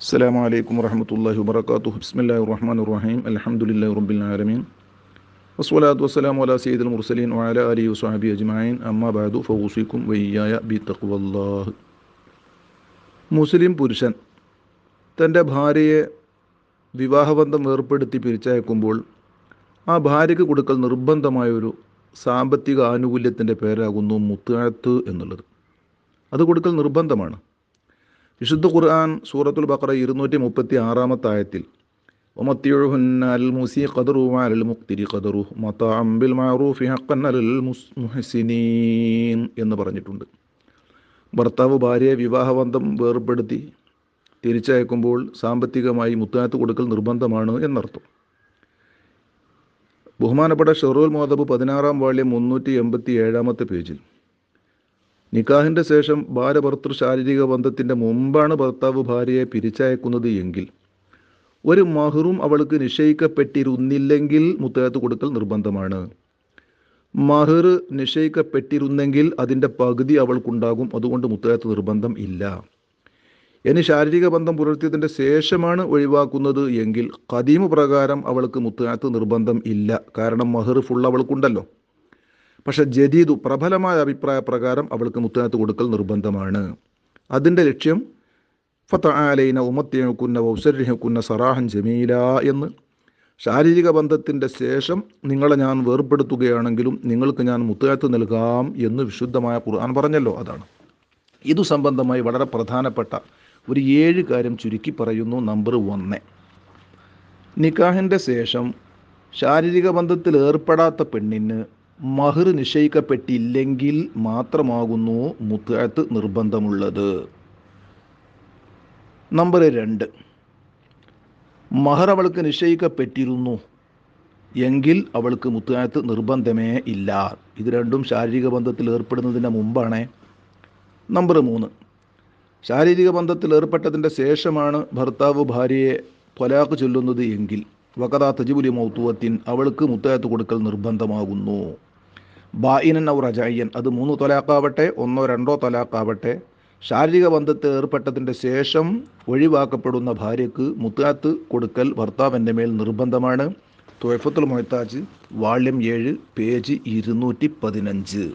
അസ്സാം അലൈക്കും വർഹമത്തല്ലാഹി വാത്തു ബിസ്മില്ലാ റഹ്മാൻ റഹീം അലഹമുല്ലാ റബ്ബിൻ ആലമീൻ. വസ്വലാത്തു വസ്സലാം വല സയ്യിദ് മുർസലീൻ വാല അലി വസാബി അജ്മായിൻ അമ്മ ബാദു ഫൗസിക്കും വയ്യായ ബി തഖ്വല്ലാഹ്. മുസ്ലിം പുരുഷൻ തന്റെ ഭാര്യയെ വിവാഹബന്ധം ഏർപ്പെടുത്തി പിരിച്ചയക്കുമ്പോൾ ആ ഭാര്യയ്ക്ക് കൊടുക്കൽ നിർബന്ധമായൊരു സാമ്പത്തിക ആനുകൂല്യത്തിന്റെ പേരാകുന്നു മുത്താഴത്ത് എന്നുള്ളത്. അത് കൊടുക്കൽ നിർബന്ധമാണ്. വിശുദ്ധ ഖുർആൻ സൂറത്തുൽ ബഖറ ഇരുന്നൂറ്റി മുപ്പത്തി ആറാമത്തെ ആയത്തിൽ ومتعهن المسيء قدره وعلى المقتر قدره مطاعا بالمعروف حقا على المحسنين എന്ന് പറഞ്ഞിട്ടുണ്ട് ഭർത്താവ് ഭാര്യയെ വിവാഹബന്ധം വേർപ്പെടുത്തി തിരിച്ചയക്കുമ്പോൾ സാമ്പത്തികമായി മുത്താത്ത് കൊടുക്കൽ നിർബന്ധമാണ് എന്നർത്ഥം ബഹുമാനപ്പെട്ട ഷെറൂൽ മോദബ് പതിനാറാം വാള്യം മുന്നൂറ്റി എൺപത്തി ഏഴാമത്തെ പേജിൽ നിക്കാഹിന്റെ ശേഷം ഭാര്യഭർത്തൃ ശാരീരിക ബന്ധത്തിന്റെ മുമ്പാണ് ഭർത്താവ് ഭാര്യയെ പിരിച്ചയക്കുന്നത് എങ്കിൽ ഒരു മഹറും അവൾക്ക് നിശ്ചയിക്കപ്പെട്ടിരുന്നില്ലെങ്കിൽ മുത്തയാത്ത് കൊടുക്കൽ നിർബന്ധമാണ്. മഹർ നിശ്ചയിക്കപ്പെട്ടിരുന്നെങ്കിൽ അതിന്റെ പകുതി അവൾക്കുണ്ടാകും അതുകൊണ്ട് മുത്തയാത്ത് നിർബന്ധം ഇല്ല. ഇനി ശാരീരിക ബന്ധം പുലർത്തിയതിന്റെ ശേഷമാണ് ഒഴിവാക്കുന്നത് എങ്കിൽ കദീമ് പ്രകാരം അവൾക്ക് മുത്തയാത്ത് നിർബന്ധം ഇല്ല. കാരണം മഹർ ഫുൾ അവൾക്കുണ്ടല്ലോ. പക്ഷെ ജദീദു പ്രബലമായ അഭിപ്രായ പ്രകാരം അവൾക്ക് മുത്തനത്ത് കൊടുക്കൽ നിർബന്ധമാണ്. അതിന്റെ ലക്ഷ്യം ഫത്തആലൈന ഉമത്തിയക്കുന്ന ഔസര്യക്കുന്ന സറാഹൻ ജമീല എന്ന്. ശാരീരിക ബന്ധത്തിന്റെ ശേഷം നിങ്ങളെ ഞാൻ വേർപ്പെടുത്തുകയാണെങ്കിലും നിങ്ങൾക്ക് ഞാൻ മുത്തയത്ത് നൽകാം എന്ന് വിശുദ്ധമായ ഖുർആൻ പറഞ്ഞല്ലോ അതാണ്. ഇതു സംബന്ധമായി വളരെ പ്രധാനപ്പെട്ട ഒരു ഏഴ് കാര്യം ചുരുക്കി പറയുന്നു നമ്പർ ഒന്ന്. നിക്കാഹിന്റെ ശേഷം ശാരീരിക ബന്ധത്തിൽ ഏർപ്പെടാത്ത പെണ്ണിന് മഹർ നിശ്ചയിക്കപ്പെട്ടില്ലെങ്കിൽ മാത്രമാകുന്നു മുത്തഴത്ത് നിർബന്ധമുള്ളത്. നമ്പർ രണ്ട്. മഹർ അവൾക്ക് നിശ്ചയിക്കപ്പെട്ടിരുന്നു എങ്കിൽ അവൾക്ക് മുത്തഴത്ത് നിർബന്ധമേ ഇല്ല. ഇത് രണ്ടും ശാരീരിക ബന്ധത്തിൽ ഏർപ്പെടുന്നതിന് മുമ്പാണ്. നമ്പർ മൂന്ന്. ശാരീരിക ബന്ധത്തിൽ ഏർപ്പെട്ടതിന്റെ ശേഷമാണ് ഭർത്താവ് ഭാര്യയെ പൊലാക്ക് ചൊല്ലുന്നത് എങ്കിൽ വകതാ തജിബുലി മൗത്തുവത്തിൻ അവൾക്ക് മുത്തയത്ത് കൊടുക്കൽ നിർബന്ധമാകുന്നു. ബായിനൻ ഔ റജയ്യൻ അത് മൂന്ന് തൊലാക്കാവട്ടെ ഒന്നോ രണ്ടോ തൊലാക്കാവട്ടെ ശാരീരിക ബന്ധത്തിൽ ഏർപ്പെട്ടതിന്റെ ശേഷം ഒഴിവാക്കപ്പെടുന്ന ഭാര്യയ്ക്ക് മുത്താത്ത് കൊടുക്കൽ ഭർത്താവിന്റെ മേൽ നിർബന്ധമാണ്. തുഴഫത്തുൽ മൊയ്ത്താജ് വാള്യം ഏഴ് പേജ് ഇരുന്നൂറ്റി പതിനഞ്ച്.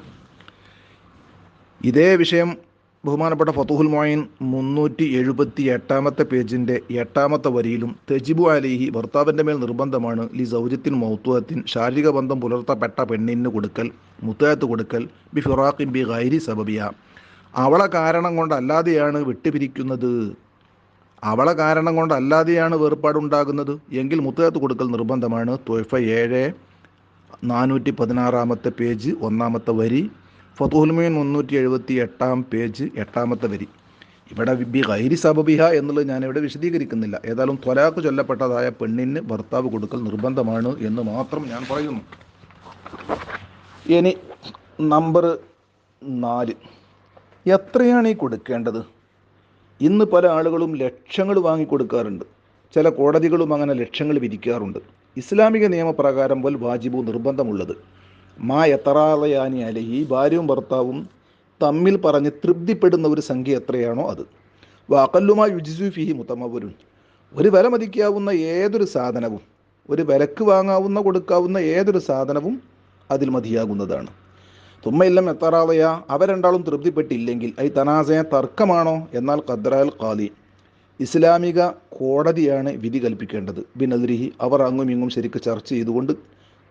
ഇതേ വിഷയം ബഹുമാനപ്പെട്ട ഫതുഹുൽ മോയിൻ മുന്നൂറ്റി എഴുപത്തി എട്ടാമത്തെ പേജിന്റെ എട്ടാമത്തെ വരിയിലും തെജിബു അലിഹി ഭർത്താവിന്റെ മേൽ നിർബന്ധമാണ് ലി സൗജത്തിൻ മൗത്തുവത്തിൻ ശാരീരിക ബന്ധം പുലർത്തപ്പെട്ട പെണ്ണിന് കൊടുക്കൽ മുത്തയത്ത് കൊടുക്കൽ ബി ഫിറാഖിൻ ബി ഗൈരി സബബിയ. അവളെ കാരണം കൊണ്ടല്ലാതെയാണ് വിട്ടുപിരിക്കുന്നത്. അവളെ കാരണം കൊണ്ടല്ലാതെയാണ് വേർപാടുണ്ടാകുന്നത്. എങ്കിൽ മുത്തയത്ത് കൊടുക്കൽ നിർബന്ധമാണ്. തൊയ്ഫ ഏഴ് നാനൂറ്റി പതിനാറാമത്തെ പേജ് ഒന്നാമത്തെ വരി. ഫതുഹുൽമീൻ മുന്നൂറ്റി എഴുപത്തി എട്ടാം പേജ് എട്ടാമത്തെ വരി. ഇവിടെ ബി ഗൈരി സബബിഹ എന്നുള്ളത് ഞാനിവിടെ വിശദീകരിക്കുന്നില്ല. ഏതായാലും ത്വലാക്ക് ചൊല്ലപ്പെട്ടതായ പെണ്ണിന് ഭർത്താവ് കൊടുക്കൽ നിർബന്ധമാണ് എന്ന് മാത്രം ഞാൻ പറയുന്നു. ഇനി നമ്പർ നാല്. എത്രയാണ് ഈ കൊടുക്കേണ്ടത്? ഇന്ന് പല ആളുകളും ലക്ഷങ്ങൾ വാങ്ങിക്കൊടുക്കാറുണ്ട് ചില കോടതികളും അങ്ങനെ ലക്ഷങ്ങൾ വിധിക്കാറുണ്ട് ഇസ്ലാമിക നിയമപ്രകാരം പോൽ വാജിബു നിർബന്ധമുള്ളത്. മാ എത്തറാളയാനി അലഹി ഭാര്യയും ഭർത്താവും തമ്മിൽ പറഞ്ഞ് തൃപ്തിപ്പെടുന്ന ഒരു സംഖ്യ എത്രയാണോ അത്. വാക്കല്ലുമാ യുജിസു ഫിഹി മുത്തമവരുൻ ഒരു വില മതിക്കാവുന്ന ഏതൊരു സാധനവും ഒരു വിലക്ക് വാങ്ങാവുന്ന കൊടുക്കാവുന്ന ഏതൊരു സാധനവും അതിൽ മതിയാകുന്നതാണ്. തുമ്മയില്ലം എത്തറാളയ അവ രണ്ടാളും തൃപ്തിപ്പെട്ടില്ലെങ്കിൽ ഐ തനാസയ തർക്കമാണോ? എന്നാൽ ഖദ്രാൽ ഖാലി. ഇസ്ലാമിക കോടതിയാണ് വിധി കൽപ്പിക്കേണ്ടത്. ബിനദ്രിഹി അവർ അങ്ങും ഇങ്ങും ശരിക്ക് ചർച്ച ചെയ്തുകൊണ്ട്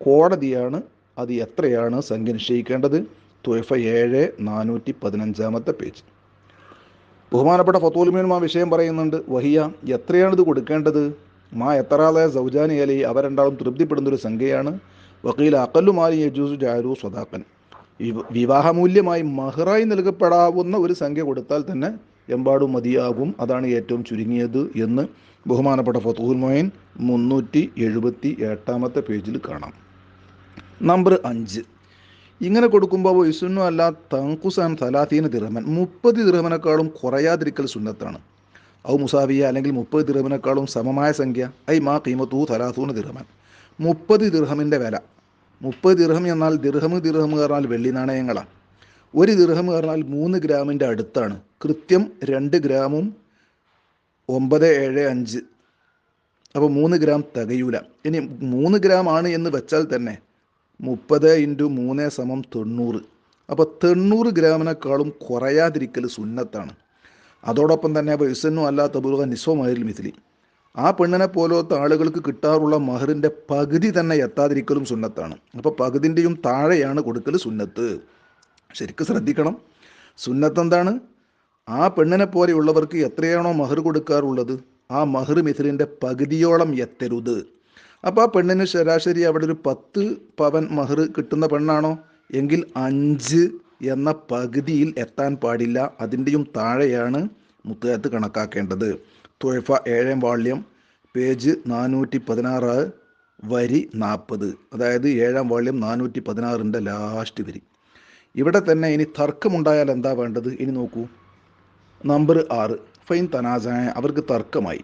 കോടതിയാണ് അത് എത്രയാണ് സംഖ്യ നിശ്ചയിക്കേണ്ടത് തുഴഫ ഏഴ് നാനൂറ്റി പതിനഞ്ചാമത്തെ പേജ് ബഹുമാനപ്പെട്ട ഫത്തോലുമീൻ ആ വിഷയം പറയുന്നുണ്ട് വഹിയ എത്രയാണ് ഇത് കൊടുക്കേണ്ടത്? മാ എത്രാളയ സൗജാനി അലി അവ രണ്ടാളും തൃപ്തിപ്പെടുന്ന ഒരു സംഖ്യയാണ്. വക്കീൽ അക്കല്ലു മാലി യജൂസു ജാരു സ്വതാക്കൻ വിവാഹമൂല്യമായി മഹറായി നൽകപ്പെടാവുന്ന ഒരു സംഖ്യ കൊടുത്താൽ തന്നെ എമ്പാടും മതിയാകും അതാണ് ഏറ്റവും ചുരുങ്ങിയത് എന്ന് ബഹുമാനപ്പെട്ട ഫത്തുഹുൽ മൊയിൻ മുന്നൂറ്റി എഴുപത്തി എട്ടാമത്തെ പേജിൽ കാണാം. നമ്പർ അഞ്ച്. ഇങ്ങനെ കൊടുക്കുമ്പോൾ വയസ്സുന്നു അല്ല തങ്കുസാൻ തലാത്തീന് ദിർഹമൻ. മുപ്പത് ദിർഹമനേക്കാളും കുറയാതിരിക്കൽ സുന്നത്താണ്. ഔ മുസാവിയ അല്ലെങ്കിൽ മുപ്പത് ദിറമനേക്കാളും സമമായ സംഖ്യ. ഐ മാ കീമത്തു തലാത്തൂന് ദിർഹമൻ. മുപ്പത് ദിർഹമിന്റെ വില. മുപ്പത് ദിർഹം എന്നാൽ ദിർഹം ദിർഹം പറഞ്ഞാൽ വെള്ളി നാണയങ്ങളാണ് ഒരു ദിർഹം പറഞ്ഞാൽ മൂന്ന് ഗ്രാമിന്റെ അടുത്താണ്. കൃത്യം രണ്ട് ഗ്രാമും ഒമ്പത് ഏഴ് അഞ്ച്. അപ്പോൾ മൂന്ന് ഗ്രാം തികയൂല. ഇനി മൂന്ന് ഗ്രാം ആണ് എന്ന് വെച്ചാൽ തന്നെ മുപ്പത് ഇന്റു മൂന്ന് സമം തൊണ്ണൂറ്. അപ്പോൾ തൊണ്ണൂറ് ഗ്രാമിനേക്കാളും കുറയാതിരിക്കൽ സുന്നത്താണ്. അതോടൊപ്പം തന്നെ വയസ്സന്നും അല്ലാത്ത ബുറുക നിസ്വമാരിൽ മിഥിലി. ആ പെണ്ണിനെ പോലത്തെ ആളുകൾക്ക് കിട്ടാറുള്ള മഹറിന്റെ പകുതി തന്നെ എത്താതിരിക്കലും സുന്നത്താണ്. അപ്പോൾ പകുതിന്റെയും താഴെയാണ് കൊടുക്കൽ സുന്നത്ത്. ശരിക്കും ശ്രദ്ധിക്കണം. സുന്നത്ത് എന്താണ് ആ പെണ്ണിനെ പോലെയുള്ളവർക്ക് എത്രയാണോ മഹർ കൊടുക്കാറുള്ളത്? ആ മഹർ മിഥിലിന്റെ പകുതിയോളം എത്തരുത്. അപ്പോൾ ആ പെണ്ണിന് ശരാശരി അവിടെ ഒരു പത്ത് പവൻ മഹർ കിട്ടുന്ന പെണ്ണാണോ? എങ്കിൽ അഞ്ച് എന്ന പകുതിയിൽ എത്താൻ പാടില്ല. അതിന്റെയും താഴെയാണ് മുത്തുകാത്ത് കണക്കാക്കേണ്ടത്. തുഴഫ ഏഴാം വാള്യം പേജ് നാനൂറ്റി പതിനാറ് വരി നാൽപ്പത്. അതായത് ഏഴാം വാള്യം നാനൂറ്റി പതിനാറിന്റെ ലാസ്റ്റ് വരി. ഇവിടെ തന്നെ ഇനി തർക്കമുണ്ടായാൽ എന്താ വേണ്ടത്? ഇനി നോക്കൂ. നമ്പർ ആറ്. ഫൈൻ തനാസായ അവർക്ക് തർക്കമായി.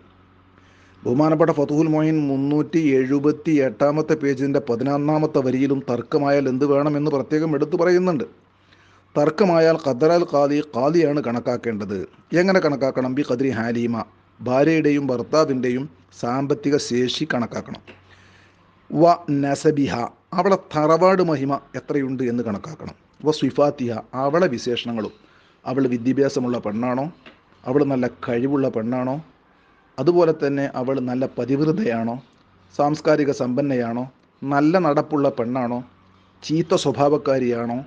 ബഹുമാനപ്പെട്ട ഫതുഹുൽ മൊയിൻ മുന്നൂറ്റി എഴുപത്തി എട്ടാമത്തെ പേജിന്റെ പതിനൊന്നാമത്തെ വരിയിലും തർക്കമായാൽ എന്ത് വേണമെന്ന് പ്രത്യേകം എടുത്തു പറയുന്നുണ്ട്. തർക്കമായാൽ ഖദറാൽ ഖാദി ഖാദിയാണ് കണക്കാക്കേണ്ടത്. എങ്ങനെ കണക്കാക്കണം? ബി ഖദ്രി ഹാലീമ ഭാര്യയുടെയും ഭർത്താവിന്റെയും സാമ്പത്തിക ശേഷി കണക്കാക്കണം. വ നസബിഹ അവളെ തറവാട് മഹിമ എത്രയുണ്ട് എന്ന് കണക്കാക്കണം. വ സ്വിഫാത്തിഹ അവളെ വിശേഷണങ്ങളും. അവൾ വിദ്യാഭ്യാസമുള്ള പെണ്ണാണോ? അവൾ നല്ല കഴിവുള്ള പെണ്ണാണോ? അതുപോലെ തന്നെ അവൾ നല്ല പതിവൃതയാണോ സാംസ്കാരിക സമ്പന്നയാണോ? നല്ല നടപ്പുള്ള പെണ്ണാണോ? ചീത്ത സ്വഭാവക്കാരിയാണോ?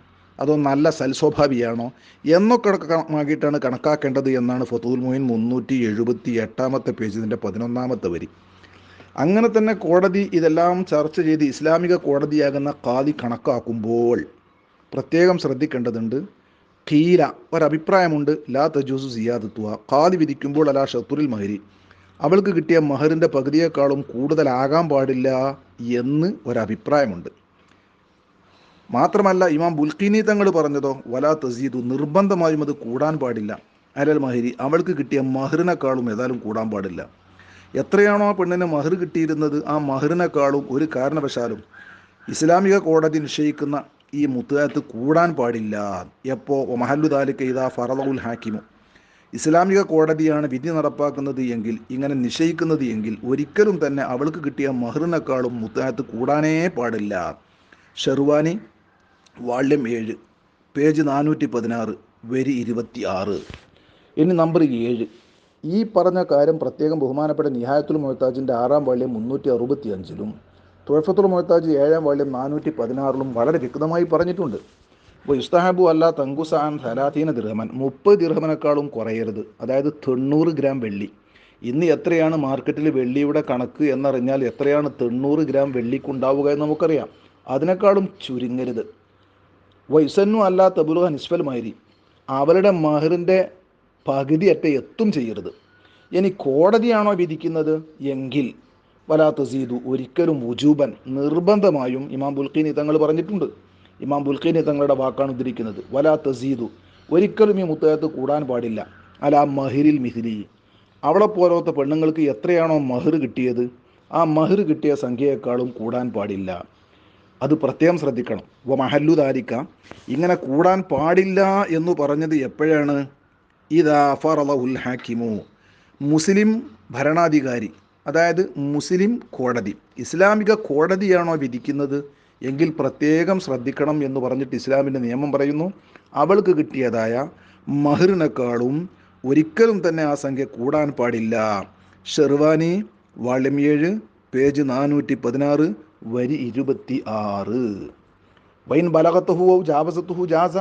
അതോ നല്ല സൽസ്വഭാവിയാണോ? എന്നൊക്കെ കണക്കാക്കിയിട്ടാണ് കണക്കാക്കേണ്ടത് എന്നാണ് ഫതൂൽ മൊയിൻ മുന്നൂറ്റി എഴുപത്തി എട്ടാമത്തെ പേജിന്റെ പതിനൊന്നാമത്തെ വരി. അങ്ങനെ തന്നെ കോടതി ഇതെല്ലാം ചർച്ച ചെയ്ത് ഇസ്ലാമിക കോടതിയാകുന്ന കാതി കണക്കാക്കുമ്പോൾ പ്രത്യേകം ശ്രദ്ധിക്കേണ്ടതുണ്ട് ഖീല ഒരഭിപ്രായമുണ്ട് ലാ തജൂസു സിയാദത്വ കാതി വിധിക്കുമ്പോൾ അലാ ഷത്തുറിൽ മഹരി. അവൾക്ക് കിട്ടിയ മഹറിന്റെ പകുതിയേക്കാളും കൂടുതലാകാൻ പാടില്ല എന്ന് ഒരഭിപ്രായമുണ്ട്. മാത്രമല്ല ഇമാം ബുൽഖീനി തങ്ങൾ പറഞ്ഞതോ വലാ തസീദു നിർബന്ധമായും അത് കൂടാൻ പാടില്ല. അലൽ മഹരി അവൾക്ക് കിട്ടിയ മഹറിനേക്കാളും ഏതായാലും കൂടാൻ പാടില്ല. എത്രയാണോ ആ പെണ്ണിന് മഹർ കിട്ടിയിരുന്നത് ആ മഹറിനേക്കാളും ഒരു കാരണവശാലും ഇസ്ലാമിക കോടതി നിശ്ചയിക്കുന്ന ഈ മുത്തുകാലത്ത് കൂടാൻ പാടില്ല. എപ്പോ മഹല്ലു താലിക്ക് ഇതാ ഫറദുൽ ഹാക്കിമു ഇസ്ലാമിക കോടതിയാണ് വിധി നടപ്പാക്കുന്നത് എങ്കിൽ ഇങ്ങനെ നിശ്ചയിക്കുന്നത് എങ്കിൽ ഒരിക്കലും തന്നെ അവൾക്ക് കിട്ടിയ മഹറിനേക്കാളും മുത്തുകാത്ത് കൂടാനേ പാടില്ല. ഷെർവാനി വാള്യം ഏഴ് പേജ് നാനൂറ്റി പതിനാറ് വരി ഇരുപത്തി ആറ് ഇനി നമ്പർ ഏഴ്. ഈ പറഞ്ഞ കാര്യം പ്രത്യേകം ബഹുമാനപ്പെട്ട നിഹായത്തുൽ മൊഹത്താജിന്റെ ആറാം വാള്യം മുന്നൂറ്റി അറുപത്തി അഞ്ചിലും തുഴഫത്തുൽ മൊഹത്താജ് ഏഴാം വാള്യം നാനൂറ്റി പതിനാറിലും വളരെ വ്യക്തമായി പറഞ്ഞിട്ടുണ്ട്. ഇസ്തഹാബു അല്ല തങ്കുസാൻ സലാത്തീന ദിർഹമൻ. മുപ്പത് ദിർഹമനേക്കാളും കുറയരുത്. അതായത് തൊണ്ണൂറ് ഗ്രാം വെള്ളി. ഇന്ന് എത്രയാണ് മാർക്കറ്റിൽ വെള്ളിയുടെ കണക്ക് എന്നറിഞ്ഞാൽ എത്രയാണ് തൊണ്ണൂറ് ഗ്രാം വെള്ളിക്കുണ്ടാവുക എന്ന് നമുക്കറിയാം. അതിനേക്കാളും ചുരുങ്ങരുത്. വൈസന്നു അല്ല തബുലുഹ നിസ്ഫൽ മഹരി അവരുടെ മഹറിന്റെ പകുതി അറ്റ എത്തും ചെയ്യരുത്. ഇനി കോടതിയാണോ വിധിക്കുന്നത്? എങ്കിൽ വലാ തസീദു ഒരിക്കലും ഉജൂബൻ നിർബന്ധമായും ഇമാം ബുൽഖീനി തങ്ങൾ പറഞ്ഞിട്ടുണ്ട്. ഇമാം ബുൽഖീനി തങ്ങളുടെ വാക്കാണ് ഉദ്ധരിക്കുന്നത്. വലാ തസീദു. ഒരിക്കലും ഈ മുത്തകത്ത് കൂടാൻ പാടില്ല. അല മഹിരിൽ മിഹിലി. അവളെ പോലത്തെ പെണ്ണുങ്ങൾക്ക് എത്രയാണോ മഹിർ കിട്ടിയത്? ആ മഹിർ കിട്ടിയ സംഖ്യയെക്കാളും കൂടാൻ പാടില്ല. അത് പ്രത്യേകം ശ്രദ്ധിക്കണം. വ മഹല്ലു ദാരിക്ക ഇങ്ങനെ കൂടാൻ പാടില്ല എന്ന് പറഞ്ഞത് എപ്പോഴാണ്? ഇതാ ഫറലഹുൽ ഹാക്കിമു. മുസ്ലിം ഭരണാധികാരി അതായത് മുസ്ലിം കോടതി ഇസ്ലാമിക കോടതിയാണോ വിധിക്കുന്നത്? എങ്കിൽ പ്രത്യേകം ശ്രദ്ധിക്കണം എന്ന് പറഞ്ഞിട്ട് ഇസ്ലാമിന്റെ നിയമം പറയുന്നു. അവൾക്ക് കിട്ടിയതായ മഹറിനേക്കാളും ഒരിക്കലും തന്നെ ആ സംഖ്യ കൂടാൻ പാടില്ല. ഷെർവാനി വാള്യം ഏഴ് പേജ് നാനൂറ്റി പതിനാറ് വരി ഇരുപത്തി ആറ് വൈൻ ബലകത്തുഹുവോ ജാബസത്തുഹു ജാസ.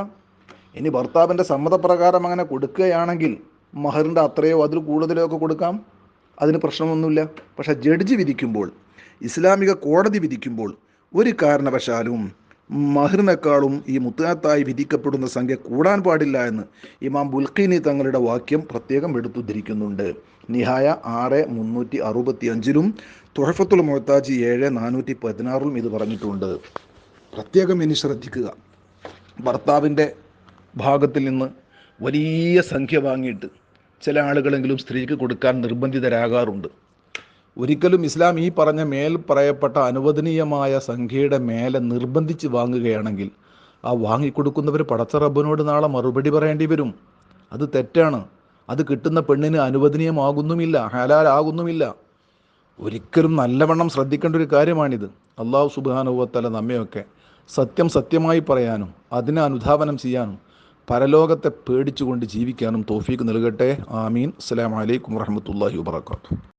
ഇനി ഭർത്താവിന്റെ സമ്മതപ്രകാരം അങ്ങനെ കൊടുക്കുകയാണെങ്കിൽ മഹറിന്റെ അത്രയോ അതിൽ കൂടുതലോ ഒക്കെ കൊടുക്കാം. അതിന് പ്രശ്നമൊന്നുമില്ല. പക്ഷേ ജഡ്ജി വിധിക്കുമ്പോൾ ഇസ്ലാമിക കോടതി വിധിക്കുമ്പോൾ ഒരു കാരണവശാലും മഹറിനേക്കാളും ഈ മുത്തനാത്തായി വിധിക്കപ്പെടുന്ന സംഖ്യ കൂടാൻ പാടില്ല എന്ന് ഇമാം ബുൽഖീനി തങ്ങളുടെ വാക്യം പ്രത്യേകം എടുത്തുദ്ധരിക്കുന്നുണ്ട്. നിഹായ ആറ് മുന്നൂറ്റി അറുപത്തി അഞ്ചിലും തുഴഫത്തുൽ മൊഹത്താജി ഏഴ് നാനൂറ്റി പതിനാറിലും ഇത് പറഞ്ഞിട്ടുണ്ട്. പ്രത്യേകം ഇനി ശ്രദ്ധിക്കുക. ഭർത്താവിന്റെ ഭാഗത്തിൽ നിന്ന് വലിയ സംഖ്യ വാങ്ങിയിട്ട് ചില ആളുകളെങ്കിലും സ്ത്രീക്ക് കൊടുക്കാൻ നിർബന്ധിതരാകാറുണ്ട്. ഒരിക്കലും ഇസ്ലാം ഈ പറഞ്ഞ മേൽ പറയപ്പെട്ട അനുവദനീയമായ സംഖ്യയുടെ മേലെ നിർബന്ധിച്ച് വാങ്ങുകയാണെങ്കിൽ ആ വാങ്ങിക്കൊടുക്കുന്നവർ പടച്ച റബ്ബിനോട് നാളെ മറുപടി പറയേണ്ടി വരും. അത് തെറ്റാണ്. അത് കിട്ടുന്ന പെണ്ണിന് അനുവദനീയമാകുന്നുമില്ല ഹലാലാകുന്നുമില്ല. ഒരിക്കലും നല്ലവണ്ണം ശ്രദ്ധിക്കേണ്ട ഒരു കാര്യമാണിത്. അള്ളാഹു സുബാനുവത്തല നമ്മയൊക്കെ സത്യം സത്യമായി പറയാനും അതിനെ അനുധാവനം ചെയ്യാനും പരലോകത്തെ പേടിച്ചുകൊണ്ട് ജീവിക്കാനും തോഫീക്ക് നൽകട്ടെ. ആമീൻ. അസ്സലാമു അലൈക്കും വറഹ്മത്തുള്ളാഹി വബറകാതുഹു.